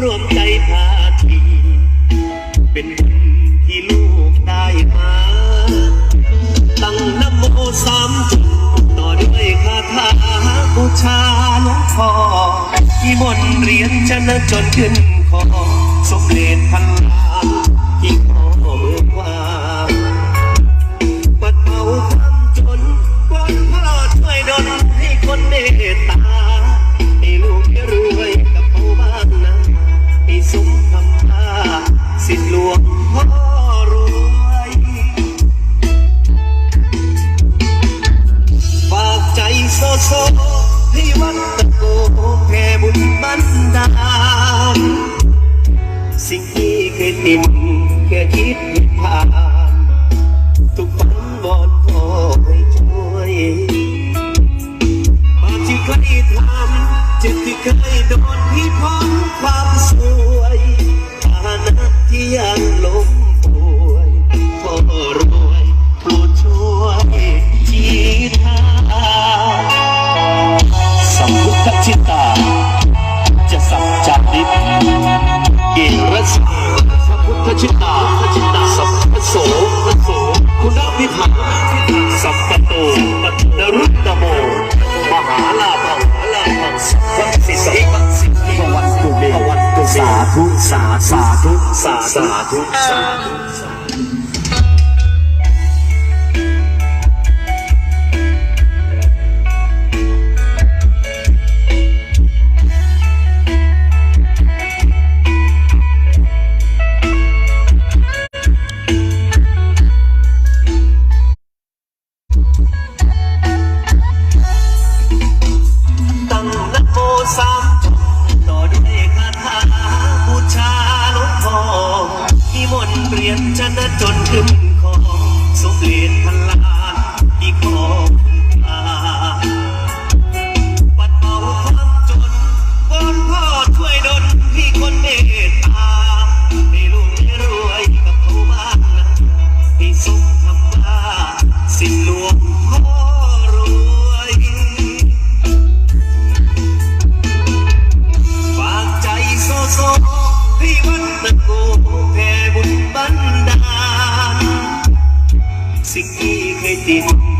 ร่วมใจพาทีเป็นบุญที่ลูกได้มาตั้งนโมสามจุดต่อด้วยคาถาบูชาหลวงพ่อที่มนเรียนชนะจนขึ้นคอสมเด็จพันลาน ให้วัดตะโแผ่บุญบันดาลสิ่งที่เคยติดเคยคิดผ่านทุกป ชิตาสัพพโสปโสคุณวิภาสัพปโตปนรุตตโม มหาลาภัลาภังสัพพสิทธิ์วันตุเมสาธุสาธุสาธุสาธุ தொற்றும் Steve.